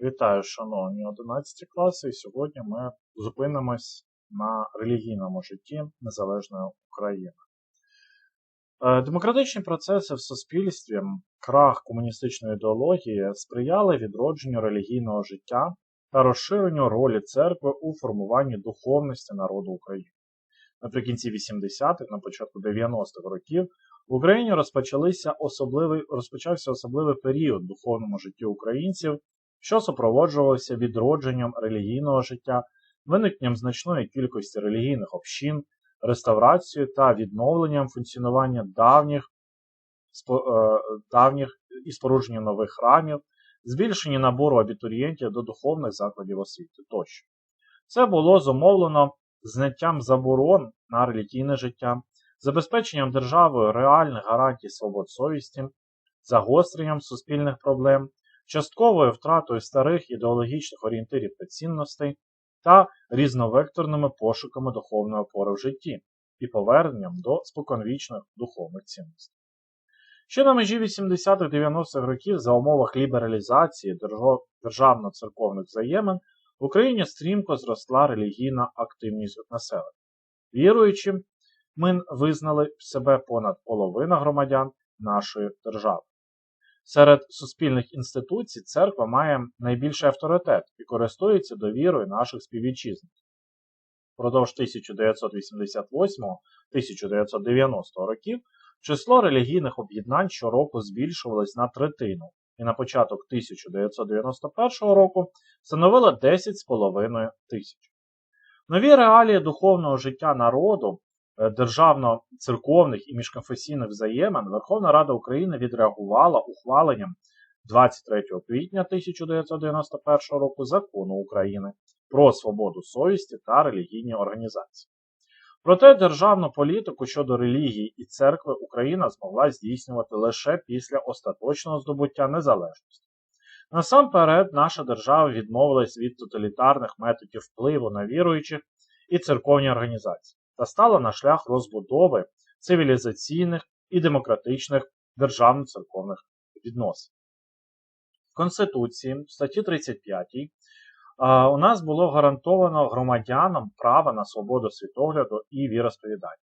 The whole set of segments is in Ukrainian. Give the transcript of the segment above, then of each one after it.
Вітаю, шановні 11 класи. І сьогодні ми зупинимось на релігійному житті Незалежної України. Е, Демократичні процеси в суспільстві, крах комуністичної ідеології сприяли відродженню релігійного життя та розширенню ролі церкви у формуванні духовності народу України. Наприкінці 80-х, на початку 90-х років в Україні розпочалися особливий, розпочався особливий період в духовному житті українців, що супроводжувався відродженням релігійного життя, виникненням значної кількості релігійних общин, реставрацією та відновленням функціонування давніх, е, давніх і спорудженням нових храмів, збільшення набору абітурієнтів до духовних закладів освіти тощо. Це було зумовлено зняттям заборон на релігійне життя, забезпеченням державою реальних гарантій свобод совісті, загостренням суспільних проблем, частковою втратою старих ідеологічних орієнтирів та цінностей та різновекторними пошуками духовної опори в житті і поверненням до споконвічних духовних цінностей. Ще на межі 80-х-90-х років за умовах лібералізації державно-церковних взаємин в Україні стрімко зросла релігійна активність населення. Віруючи, ми визнали себе понад половина громадян нашої держави. Серед суспільних інституцій церква має найбільший авторитет і користується довірою наших співвітчизників. Впродовж 1988-1990 років число релігійних об'єднань щороку збільшувалось на третину і на початок 1991 року становило 10,5 тисяч. Нові реалії духовного життя народу, державно-церковних і міжконфесійних взаємин Верховна Рада України відреагувала ухваленням 23 квітня 1991 року закону України про свободу совісті та релігійні організації. Проте державну політику щодо релігії і церкви Україна змогла здійснювати лише після остаточного здобуття незалежності. Насамперед, наша держава відмовилась від тоталітарних методів впливу на віруючих і церковні організації та стала на шлях розбудови цивілізаційних і демократичних державно-церковних відносин. В Конституції, в статті 35, у нас було гарантовано громадянам право на свободу світогляду і віросповідання.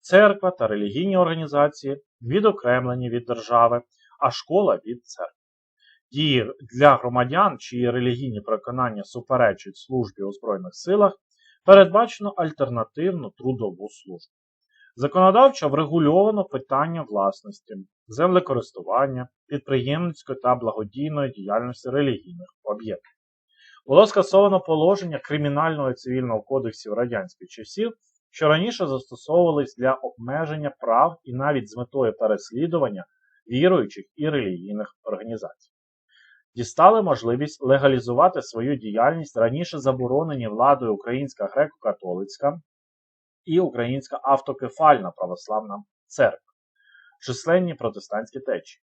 Церква та релігійні організації відокремлені від держави, а школа від церкви. Дії для громадян, чиї релігійні переконання суперечать службі у Збройних силах, передбачено альтернативну трудову службу. Законодавчо врегульовано питання власності, землекористування, підприємницької та благодійної діяльності релігійних об'єктів. Було скасовано положення Кримінального і цивільного кодексів радянських часів, що раніше застосовувались для обмеження прав і навіть з метою переслідування віруючих і релігійних організацій. Дістали можливість легалізувати свою діяльність раніше заборонені владою Українська греко-католицька і Українська автокефальна православна церква, численні протестантські течії.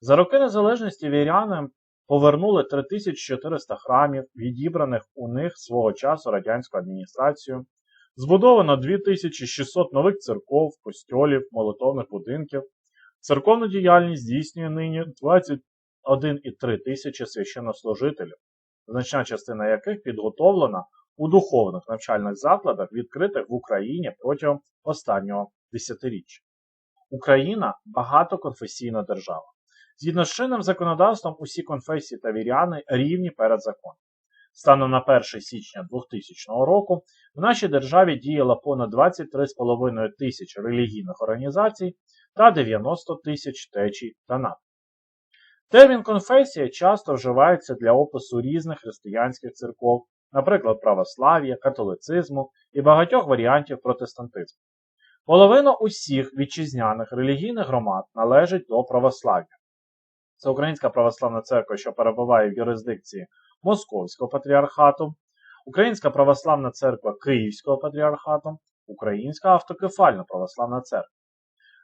За роки незалежності віряни повернули 3400 храмів, відібраних у них свого часу радянською адміністрацією, збудовано 2600 нових церков, костьолів, молитовних будинків. Церковну діяльність здійснює нині 21,3 тисячі священнослужителів, значна частина яких підготовлена у духовних навчальних закладах, відкритих в Україні протягом останнього десятиріччя. Україна багатоконфесійна держава. Згідно з чинним законодавством, усі конфесії та віряни рівні перед законом. Станом на 1 січня 2000 року в нашій державі діяло понад 23,5 тисяч релігійних організацій та 90 тисяч течій та напрямків. Термін конфесія часто вживається для опису різних християнських церков, наприклад, православ'я, католицизму і багатьох варіантів протестантизму. Половина усіх вітчизняних релігійних громад належить до православ'я. Це Українська православна церква, що перебуває в юрисдикції Московського патріархату, Українська православна церква Київського патріархату, Українська автокефальна православна церква.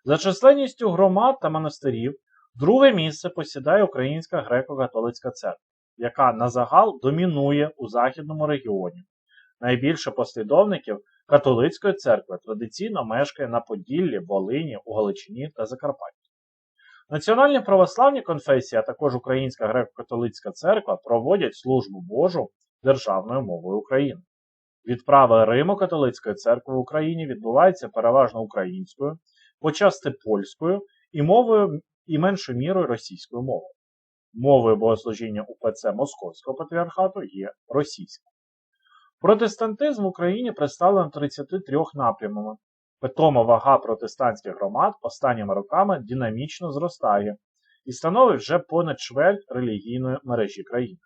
За численністю громад та монастирів друге місце посідає Українська греко-католицька церква, яка на загал домінує у західному регіоні. Найбільше послідовників католицької церкви традиційно мешкає на Поділлі, Волині, у Галичині та Закарпатті. Національні православні конфесії, а також Українська греко-католицька церква проводять службу Божу державною мовою України. Відправи Римо-католицької церкви в Україні відбуваються переважно українською, почасти польською і мовою і меншою мірою російською мовою. Мовою богослужіння УПЦ Московського патріархату є російська. Протестантизм в Україні представлено 33 напрямами. Питома вага протестантських громад останніми роками динамічно зростає і становить вже понад чверть релігійної мережі країни.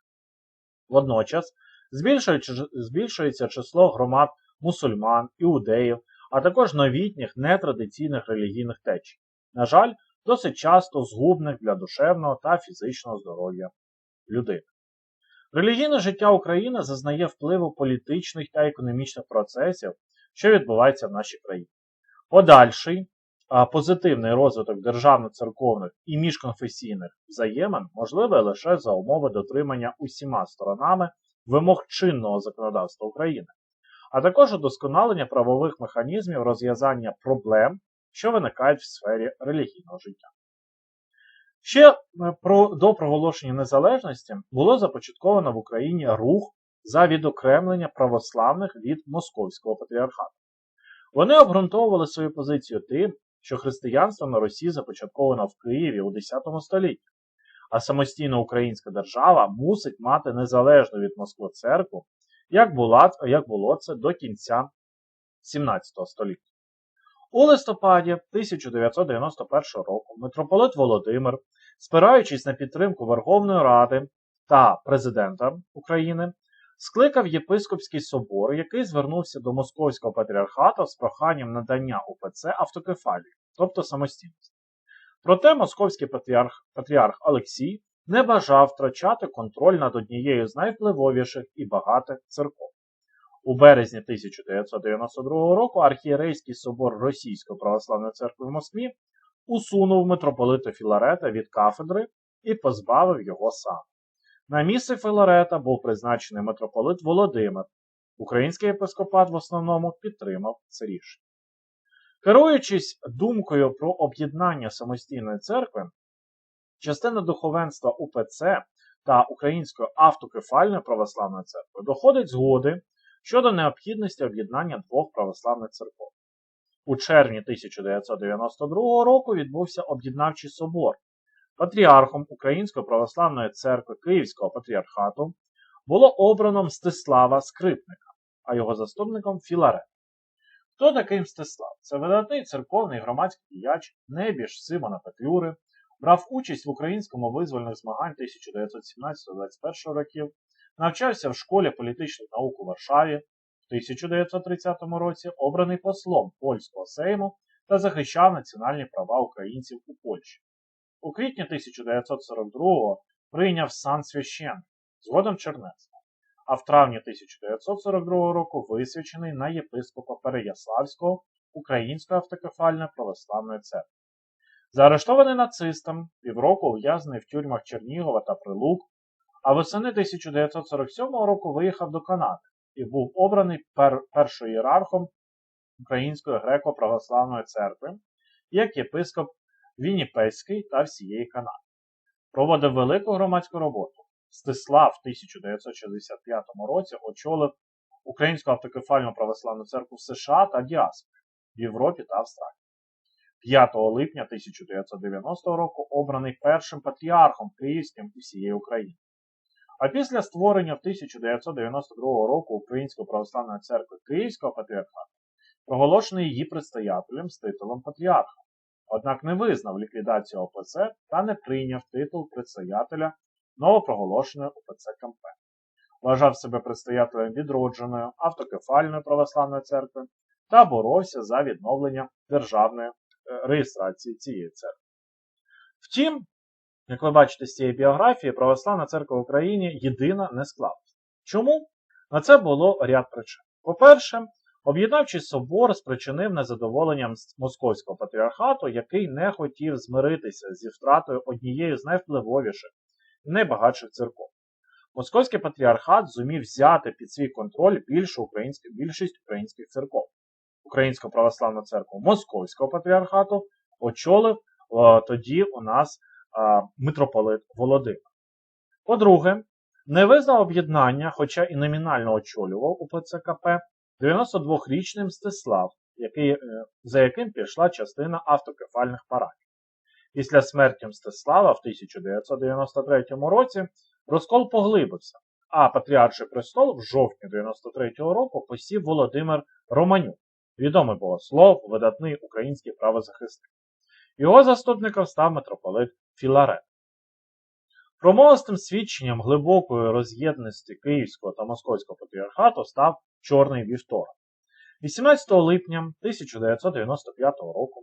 Водночас збільшується число громад мусульман, іудеїв, а також новітніх нетрадиційних релігійних течій. На жаль, досить часто згубних для душевного та фізичного здоров'я людини. Релігійне життя України зазнає впливу політичних та економічних процесів, що відбуваються в нашій країні. Подальший позитивний розвиток державно-церковних і міжконфесійних взаємин можливий лише за умови дотримання усіма сторонами вимог чинного законодавства України, а також удосконалення правових механізмів розв'язання проблем, що виникають в сфері релігійного життя. Ще е, про, до проголошення незалежності було започатковано в Україні рух за відокремлення православних від Московського патріархату. Вони обґрунтовували свою позицію тим, що християнство на Росії започатковано в Києві у X столітті, а самостійна українська держава мусить мати незалежну від Москви церкву, як було це до кінця 17 століття. У листопаді 1991 року митрополит Володимир, спираючись на підтримку Верховної Ради та президента України, скликав єпископський собор, який звернувся до Московського патріархату з проханням надання УПЦ автокефалії, тобто самостійності. Проте московський патріарх, патріарх Олексій не бажав втрачати контроль над однією з найвпливовіших і багатих церков. У березні 1992 року архієрейський собор Російської православної церкви в Москві усунув митрополита Філарета від кафедри і позбавив його сам. На місце Філарета був призначений митрополит Володимир. Український єпископат в основному підтримав це рішення. Керуючись думкою про об'єднання самостійної церкви, частина духовенства УПЦ та Української автокефальної православної церкви доходить згоди щодо необхідності об'єднання двох православних церков. У червні 1992 року відбувся об'єднавчий собор. Патріархом Української православної церкви Київського патріархату було обрано Мстислава Скрипника, а його заступником Філарет. Хто такий Мстислав? Це видатний церковний громадський діяч, небіж Симона Петлюри, брав участь в українському визвольних змагань 1917-21 років, навчався в школі політичних наук у Варшаві, в 1930 році обраний послом польського сейму та захищав національні права українців у Польщі. У квітні 1942-го прийняв сан священ, згодом Чернецька, а в травні 1942 року висвячений на єпископа Переяславського Української автокефальної православної церкви. Заарештований нацистом, півроку ув'язнений в тюрмах Чернігова та Прилук, а восени 1947 року виїхав до Канади і був обраний пер першоєрархом Української греко-православної церкви як єпископ Вінніпеський та всієї Канади. Проводив велику громадську роботу. Стислав в 1965 році очолив Українську автокефальну православну церкву в США та Діаспорі в Європі та Австралії. 5 липня 1990 року обраний першим патріархом Київським усієї України. А після створення в 1992 року Української православної церкви Київського патріархату проголошений її предстоятелем з титулом патріарха, однак не визнав ліквідацію ОПЦ та не прийняв титул предстоятеля новопроголошеної ОПЦ КМП. Вважав себе предстоятелем відродженої автокефальної православної церкви та боровся за відновлення державної реєстрації цієї церкви. Втім, як ви бачите з цієї біографії, Православна церква в Україні єдина не склалась. Чому? На це було ряд причин. По-перше, об'єднавчий собор спричинив незадоволення Московського патріархату, який не хотів змиритися зі втратою однієї з найвпливовіших і найбагатших церков. Московський патріархат зумів взяти під свій контроль більшу українську, більшість українських церков. Українську православну церкву Московського патріархату очолив о, тоді у нас митрополит Володимир. По-друге, не визнав об'єднання, хоча і номінально очолював УПЦ КП, 92-річний Мстислав, який, е, за яким пішла частина автокефальних парафій. Після смерті Мстислава в 1993 році розкол поглибився, а патріарший престол в жовтні 93-го року посів Володимир Романюк, відомий богослов, видатний український правозахисник. Його заступником став митрополит Філарет. Промовистим свідченням глибокої роз'єднаності Київського та Московського патріархату став Чорний вівторок. 18 липня 1995 року,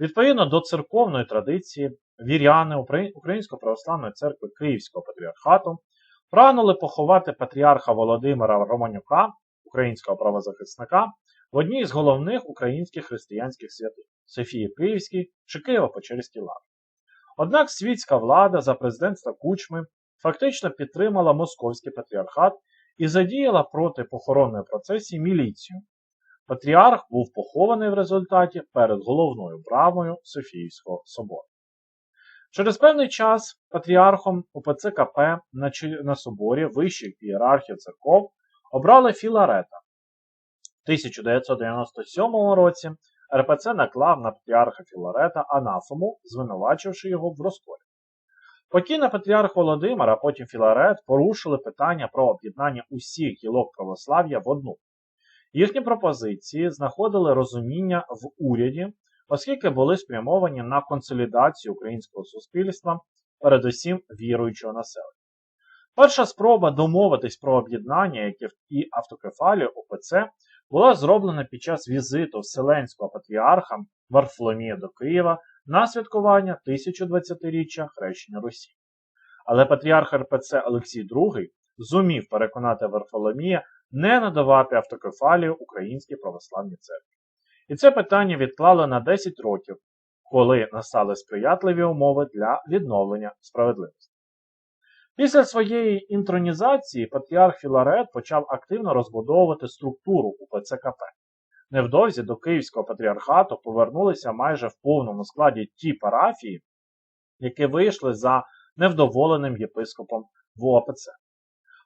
відповідно до церковної традиції, віряни Української православної церкви Київського патріархату прагнули поховати патріарха Володимира Романюка, українського правозахисника, в одній з головних українських християнських святих Софії Київській чи Києво-Печерській лаві. Однак світська влада за президентства Кучми фактично підтримала московський патріархат і задіяла проти похоронної процесії міліцію. Патріарх був похований в результаті перед головною брамою Софіївського собору. Через певний час патріархом УПЦ КП на соборі вищих ієрархів церков обрали Філарета. В 1997 році РПЦ наклав на патріарха Філарета анафему, звинувачивши його в розколі. Покійний патріарх Володимир, а потім Філарет порушили питання про об'єднання усіх гілок православ'я в одну. Їхні пропозиції знаходили розуміння в уряді, оскільки були спрямовані на консолідацію українського суспільства, передусім віруючого населення. Перша спроба домовитись про об'єднання, яке і автокефалію ОПЦ, була зроблена під час візиту Вселенського патріарха Варфоломія до Києва на святкування 1020-річчя хрещення Русі. Але патріарх РПЦ Олексій II зумів переконати Варфоломія не надавати автокефалію Українській православній церкві. І це питання відклали на 10 років, коли настали сприятливі умови для відновлення справедливості. Після своєї інтронізації патріарх Філарет почав активно розбудовувати структуру УПЦ КП. Невдовзі до Київського патріархату повернулися майже в повному складі ті парафії, які вийшли за невдоволеним єпископом в ОПЦ.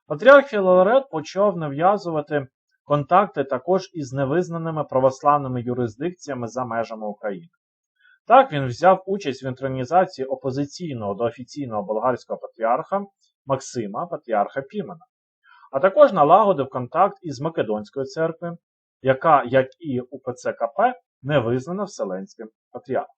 Патріарх Філарет почав нав'язувати контакти також із невизнаними православними юрисдикціями за межами України. Так, він взяв участь в інтронізації опозиційного до офіційного болгарського патріарха Максима Патріарха Пімена, а також налагодив контакт із Македонською церквою, яка, як і УПЦ КП, не визнана Вселенським патріархом.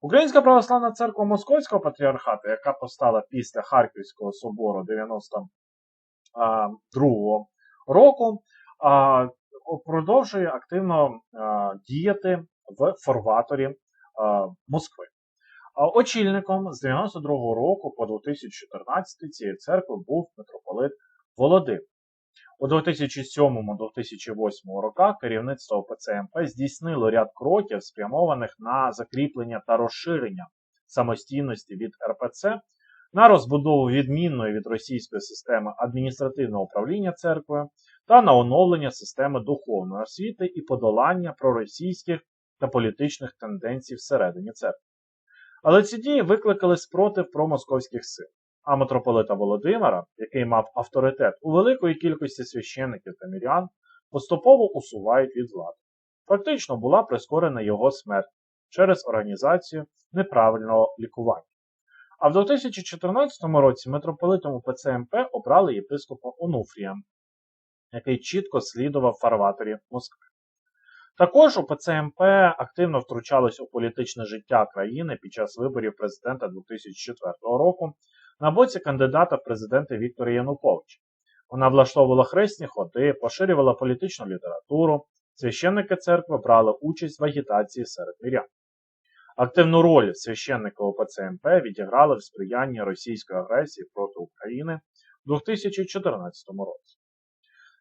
Українська православна церква Московського патріархату, яка постала після Харківського собору 92 року, продовжує активно діяти в форваторі Москви. Очільником з 92-го року по 2014 цієї церкви був митрополит Володимир. У 2007-2008 роках керівництво ПЦМП здійснило ряд кроків, спрямованих на закріплення та розширення самостійності від РПЦ, на розбудову відмінної від російської системи адміністративного управління церквою та на оновлення системи духовної освіти і подолання проросійських та політичних тенденцій всередині церкви. Але ці дії викликали спротив промосковських сил. А митрополита Володимира, який мав авторитет у великої кількості священиків та мірян, поступово усувають від влади. Фактично була прискорена його смерть через організацію неправильного лікування. А в 2014 році митрополитом УПЦ МП обрали єпископа Онуфрія, який чітко слідував фарваторі Москви. Також у ПЦМП активно втручалось у політичне життя країни під час виборів президента 2004 року на боці кандидата в президенти Віктора Януковича. Вона влаштовувала хресні ходи, поширювала політичну літературу, священники церкви брали участь в агітації серед мірян. Активну роль священника ОПЦМП відіграли в сприянні російської агресії проти України у 2014 році.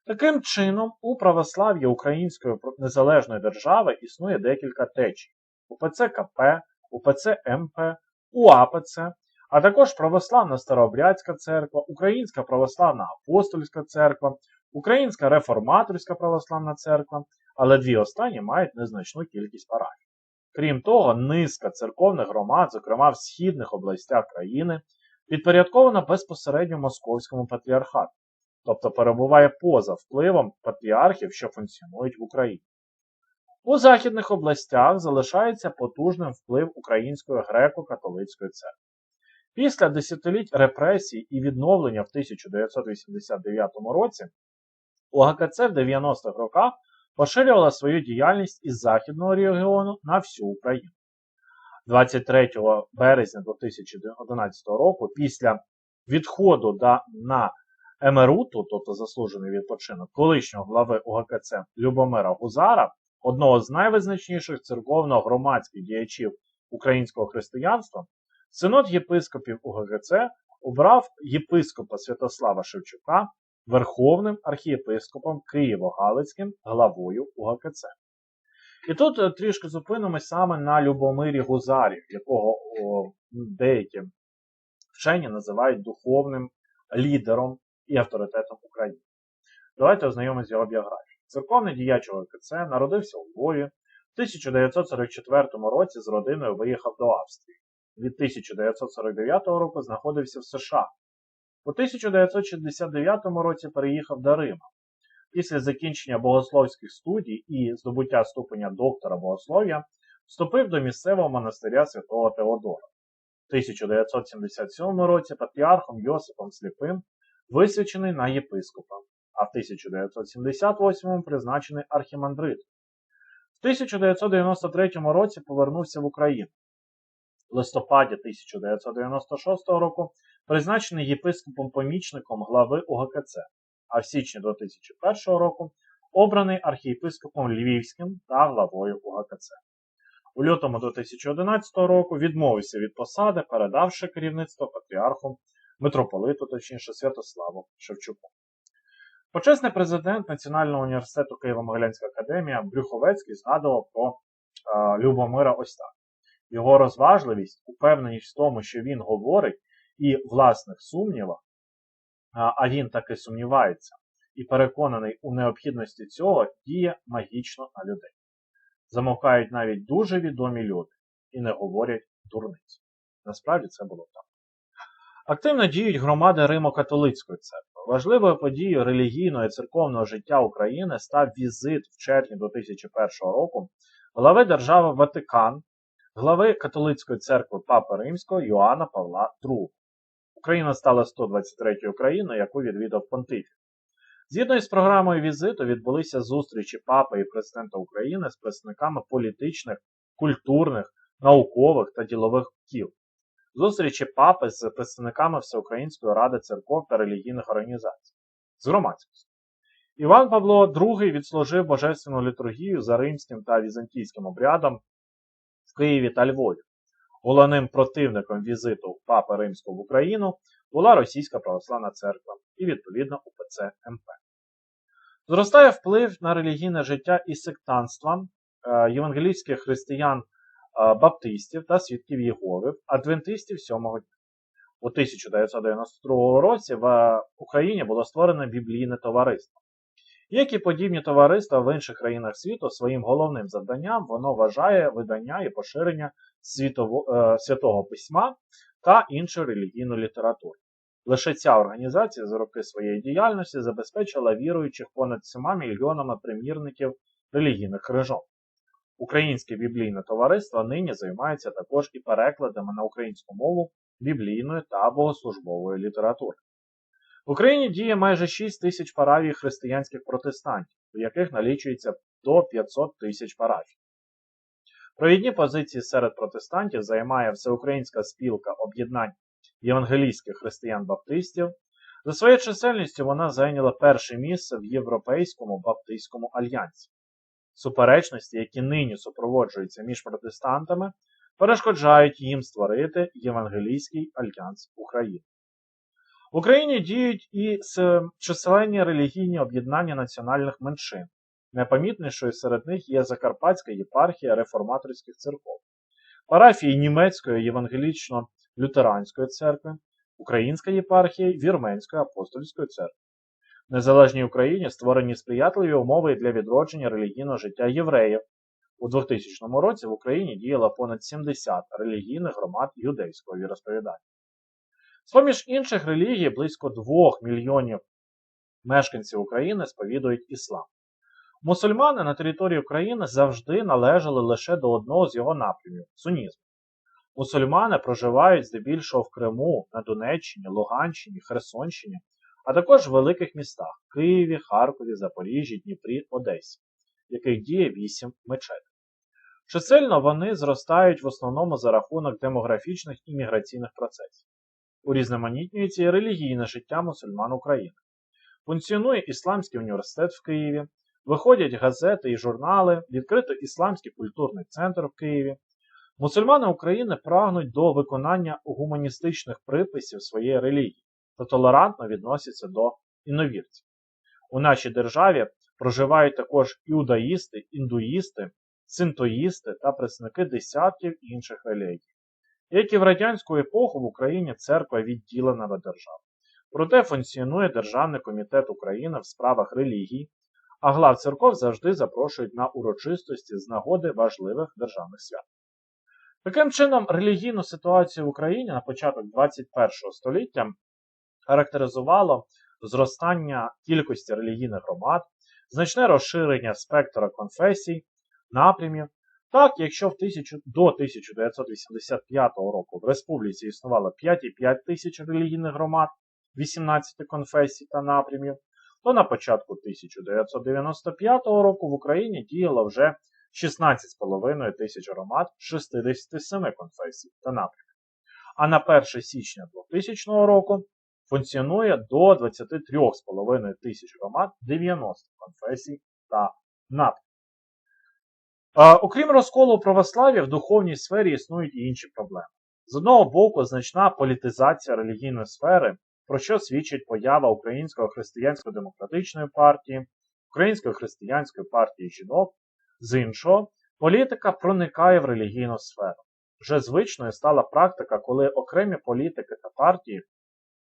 Таким чином, у православ'ї Української незалежної держави існує декілька течій: УПЦ КП, УПЦ МП, УАПЦ, а також Православна Старообрядська церква, Українська православна апостольська церква, Українська реформаторська православна церква, але дві останні мають незначну кількість парафій. Крім того, низка церковних громад, зокрема в східних областях країни, підпорядкована безпосередньо московському патріархату, тобто перебуває поза впливом патріархів, що функціонують в Україні. У західних областях залишається потужним вплив Української греко-католицької церкви. Після десятиліть репресій і відновлення в 1989 році УГКЦ в 90-х роках поширювала свою діяльність із західного регіону на всю Україну. 23 березня 2011 року, після відходу на Емеруту, тобто заслужений відпочинок, колишнього глави УГКЦ Любомира Гузара, одного з найвизначніших церковно-громадських діячів українського християнства, синод єпископів УГКЦ обрав єпископа Святослава Шевчука Верховним архієпископом Києво-Галицьким главою УГКЦ. І тут е, трішки зупинимось саме на Любомирі Гузарі, якого о, деякі вчені називають духовним лідером і авторитетом України. Давайте ознайомимося з його біографією. Церковний діяч ОГКЦ народився у Львові. В 1944 році з родиною виїхав до Австрії. Від 1949 року знаходився в США. У 1969 році переїхав до Рима. Після закінчення богословських студій і здобуття ступеня доктора богослов'я вступив до місцевого монастиря святого Теодора. У 1977 році патріархом Йосипом Сліпим висвячений на єпископа, а в 1978 призначений архімандритом. В 1993 році повернувся в Україну. В листопаді 1996 року призначений єпископом-помічником глави УГКЦ, а в січні 2001 року обраний архієпископом Львівським та главою УГКЦ. У лютому 2011 року відмовився від посади, передавши керівництво патріарху митрополиту, точніше Святославу Шевчуку. Почесний президент Національного університету Києво-Могилянська академія Брюховецький згадував про е, Любомира ось так. Його розважливість, упевненість в тому, що він говорить, і власних сумнівах, а він таки сумнівається, і переконаний у необхідності цього, діє магічно на людей. Замовкають навіть дуже відомі люди і не говорять дурниць. Насправді це було так. Активно діють громади Римо-католицької церкви. Важливою подією релігійного і церковного життя України став візит в червні 2001 року глави держави Ватикан, глави католицької церкви Папи Римського Йоанна Павла II. Україна стала 123-ю країною, яку відвідав Понтифік. Згідно із програмою візиту відбулися зустрічі Папи і президента України з представниками політичних, культурних, наукових та ділових кіл. Зустрічі папи з представниками Всеукраїнської ради церков та релігійних організацій з громадськістю. Іван Павло II відслужив божественну літургію за римським та візантійським обрядом в Києві та Львові. Головним противником візиту Папи Римського в Україну була Російська Православна Церква і, відповідно, УПЦ МП. Зростає вплив на релігійне життя і сектанства е, євангелійських християн баптистів та свідків Єгови, адвентистів сьомого дня. У 1992 році в Україні було створено біблійне товариство. Як і подібні товариства в інших країнах світу, своїм головним завданням воно вважає видання і поширення е, святого письма та іншої релігійної літератури. Лише ця організація за роки своєї діяльності забезпечила віруючих понад 7 мільйонами примірників релігійних книжок. Українське біблійне товариство нині займається також і перекладами на українську мову біблійної та богослужбової літератури. В Україні діє майже 6 тисяч парафій християнських протестантів, у яких налічується до 500 тисяч парафій. Провідні позиції серед протестантів займає Всеукраїнська спілка об'єднань євангелійських християн-баптистів. За своєю чисельністю вона зайняла перше місце в Європейському Баптистському альянсі. Суперечності, які нині супроводжуються між протестантами, перешкоджають їм створити Євангелійський альянс України. В Україні діють і численні релігійні об'єднання національних меншин. Найпомітнішою серед них є Закарпатська єпархія реформаторських церков, парафії Німецької євангелічно-лютеранської церкви, Українська єпархія Вірменської апостольської церкви. Незалежній Україні створені сприятливі умови для відродження релігійного життя євреїв. У 2000 році в Україні діяло понад 70 релігійних громад юдейського віросповідання. З-поміж інших релігій, близько 2 мільйонів мешканців України сповідують іслам. Мусульмани на території України завжди належали лише до одного з його напрямів сунізму. Мусульмани проживають здебільшого в Криму, на Донеччині, Луганщині, Херсонщині, а також в великих містах Києві, Харкові, Запоріжжі, Дніпрі, Одесі, яких діє 8 мечетей. Чисельно вони зростають в основному за рахунок демографічних і міграційних процесів. Урізноманітнюється і релігійне життя мусульман України. Функціонує Ісламський університет в Києві, виходять газети і журнали, відкрито Ісламський культурний центр в Києві. Мусульмани України прагнуть до виконання гуманістичних приписів своєї релігії та толерантно відносяться до іновірців. У нашій державі проживають також іудаїсти, індуїсти, синтоїсти та представники десятків інших релігій. Як і в радянську епоху в Україні церква відділена від держави. Проте функціонує Державний комітет України в справах релігій, а глав церков завжди запрошують на урочистості з нагоди важливих державних свят. Таким чином, релігійну ситуацію в Україні на початок 21 століття характеризувало зростання кількості релігійних громад, значне розширення спектра конфесій, напрямів. Так, якщо в 1000, до 1985 року в республіці існувало 5,5 тисяч релігійних громад, 18 конфесій та напрямів, то на початку 1995 року в Україні діяло вже 16,5 тисяч громад 67 конфесій та напрямів. А на 1 січня 2000 року функціонує до 23,5 тисяч громад 90 конфесій та напрямів. Окрім розколу православ'я, в духовній сфері існують і інші проблеми. З одного боку, значна політизація релігійної сфери, про що свідчить поява Української християнсько-демократичної партії, Української християнської партії жінок, з іншого, політика проникає в релігійну сферу. Вже звичною стала практика, коли окремі політики та партії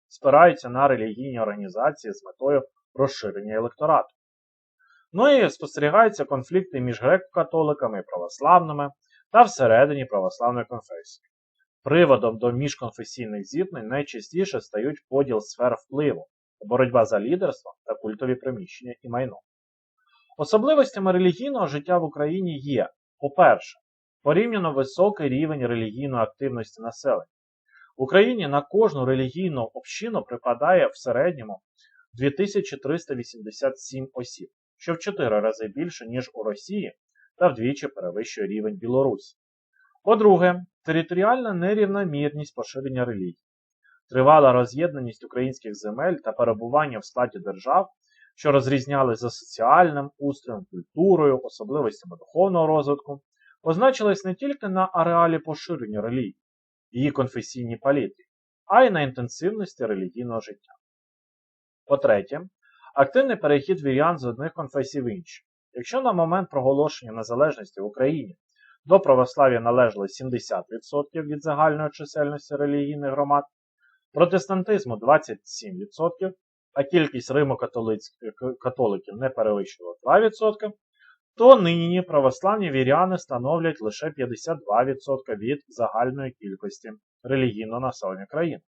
спираються на релігійні організації з метою розширення електорату. Ну і спостерігаються конфлікти між греко-католиками і православними та всередині православної конфесії. Приводом до міжконфесійних зіткнень найчастіше стають поділ сфер впливу, боротьба за лідерство та культові приміщення і майно. Особливостями релігійного життя в Україні є, по-перше, порівняно високий рівень релігійної активності населення. В Україні на кожну релігійну общину припадає в середньому 2387 осіб, що в 4 рази більше, ніж у Росії, та вдвічі перевищує рівень Білорусі. По-друге, територіальна нерівномірність поширення релігій, тривала роз'єднаність українських земель та перебування в складі держав, що розрізнялись за соціальним устроєм, культурою, особливостями духовного розвитку, позначились не тільки на ареалі поширення релігії, її конфесійній палітрі, а й на інтенсивності релігійного життя. По-третє, активний перехід вірян з одних конфесій в інші. Якщо на момент проголошення незалежності в Україні до православ'я належало 70% від загальної чисельності релігійних громад, протестантизму 27%, а кількість римо-католиків не перевищувала 2%, то нині православні віряни становлять лише 52% від загальної кількості релігійного населення країни.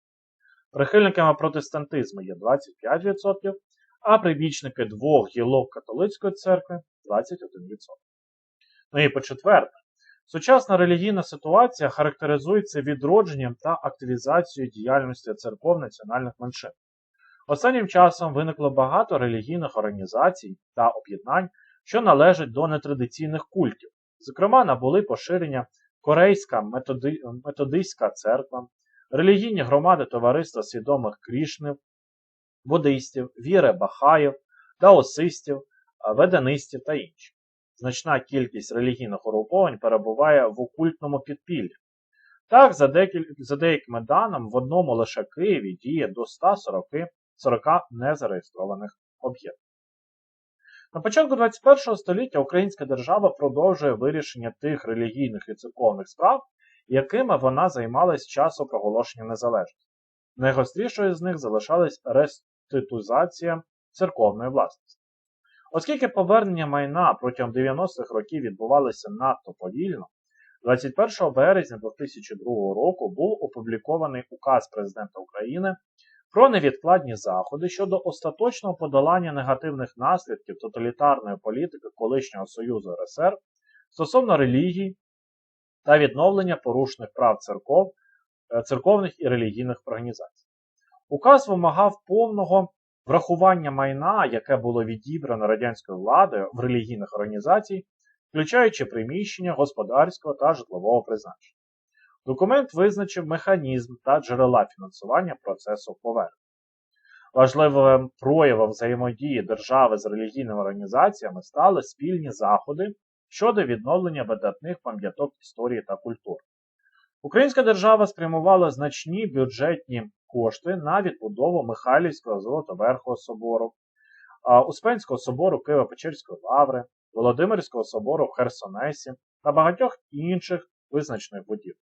Прихильниками протестантизму є 25%, а прибічники двох гілок католицької церкви 21%. Ну і по-четверте, сучасна релігійна ситуація характеризується відродженням та активізацією діяльності церков національних меншин. Останнім часом виникло багато релігійних організацій та об'єднань, що належать до нетрадиційних культів. Зокрема, набули поширення Корейська методи... методистська церква, релігійні громади Товариства свідомих крішнів, буддистів, віри Бахаїв, даосистів, веденистів та інші. Значна кількість релігійних угруповань перебуває в окультному підпіллі. Так, за, декіль... за деякими даними, в одному лише Києві діє до 140 40 незареєстрованих об'єктів. На початку 21 століття Українська держава продовжує вирішення тих релігійних і церковних справ, якими вона займалась часу проголошення незалежності. Найгострішою з них залишалась реститузація церковної власності. Оскільки повернення майна протягом 90-х років відбувалося надто повільно, 21 березня 2002 року був опублікований указ президента України про невідкладні заходи щодо остаточного подолання негативних наслідків тоталітарної політики колишнього Союзу РСР стосовно релігій та відновлення порушених прав церков, е, церковних і релігійних організацій. Указ вимагав повного врахування майна, яке було відібрано радянською владою в релігійних організацій, включаючи приміщення господарського та житлового призначення. Документ визначив механізм та джерела фінансування процесу повернення. Важливим проявом взаємодії держави з релігійними організаціями стали спільні заходи щодо відновлення видатних пам'яток історії та культури. Українська держава спрямувала значні бюджетні кошти на відбудову Михайлівського Золотоверхого собору, Успенського собору Києво-Печерської лаври, Володимирського собору в Херсонесі та багатьох інших визначених будівель.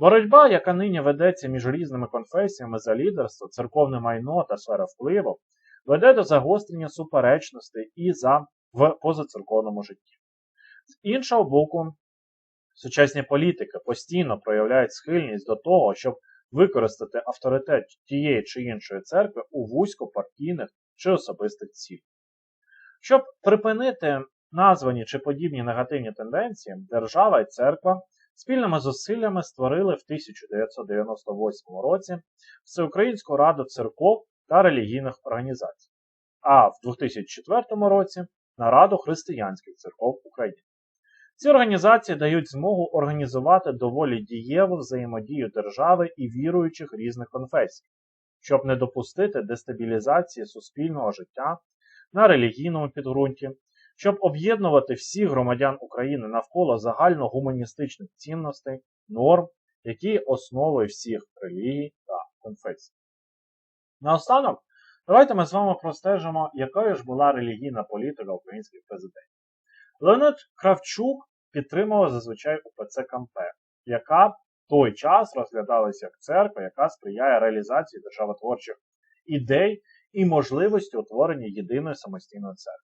Боротьба, яка нині ведеться між різними конфесіями за лідерство, церковне майно та сфера впливу, веде до загострення суперечностей і за в позацерковному житті. З іншого боку, сучасні політики постійно проявляють схильність до того, щоб використати авторитет тієї чи іншої церкви у вузькопартійних чи особистих цілях. Щоб припинити названі чи подібні негативні тенденції, держава і церква спільними зусиллями створили в 1998 році Всеукраїнську раду церков та релігійних організацій, а в 2004 році Нараду християнських церков України. Ці організації дають змогу організувати доволі дієву взаємодію держави і віруючих різних конфесій, щоб не допустити дестабілізації суспільного життя на релігійному підґрунті, щоб об'єднувати всіх громадян України навколо загальногуманістичних цінностей, норм, які є основою всіх релігій та конфесій. Наостанок, давайте ми з вами простежимо, якою ж була релігійна політика українських президентів. Леонид Кравчук підтримував зазвичай УПЦ КМП, яка в той час розглядалася як церква, яка сприяє реалізації державотворчих ідей і можливості утворення єдиної самостійної церкви.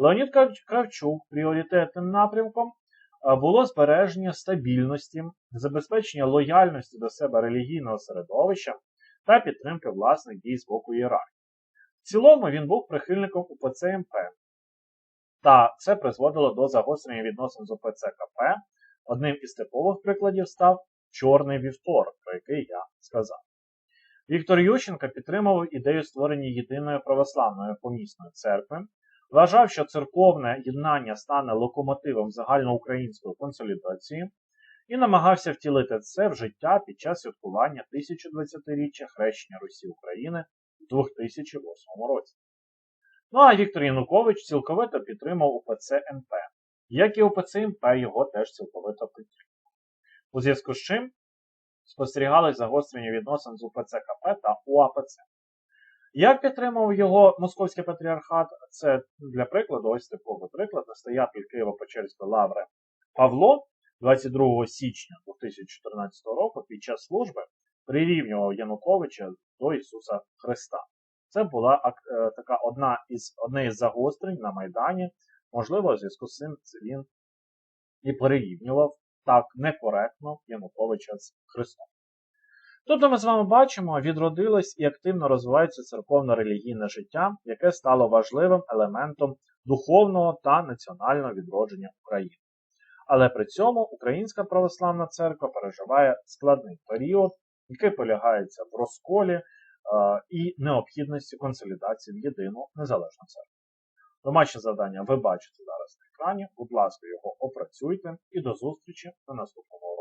Леонід Кравчук пріоритетним напрямком було збереження стабільності, забезпечення лояльності до себе релігійного середовища та підтримки власних дій з боку ієрархії. В цілому він був прихильником УПЦ МП, та це призводило до загострення відносин з ОПЦ КП. Одним із типових прикладів став Чорний вівторок, про який я сказав. Віктор Ющенко підтримував ідею створення єдиної православної помісної церкви, вважав, що церковне єднання стане локомотивом загальноукраїнської консолідації і намагався втілити це в життя під час святкування 1020-річчя хрещення Русі України в 2008 році. Ну а Віктор Янукович цілковито підтримав УПЦ МП, як і УПЦ МП його теж цілковито підтримав. У зв'язку з чим спостерігалось загострення відносин з УПЦ КП та УАПЦ. Як підтримав його Московський патріархат, це для прикладу, ось типовий приклад, настоятель Києво-Печерської лаври Павло 22 січня 2014 року під час служби прирівнював Януковича до Ісуса Христа. Це була е, така одна із, одне із загострень на Майдані. Можливо, у зв'язку з цим він і перерівнював так некоректно Януковича з Христом. Тут ми з вами бачимо, відродилось і активно розвивається церковно-релігійне життя, яке стало важливим елементом духовного та національного відродження України. Але при цьому Українська православна церква переживає складний період, який полягається в розколі і необхідності консолідації в єдину незалежну церкву. Домашнє завдання ви бачите зараз на екрані. Будь ласка, його опрацюйте і до зустрічі на наступному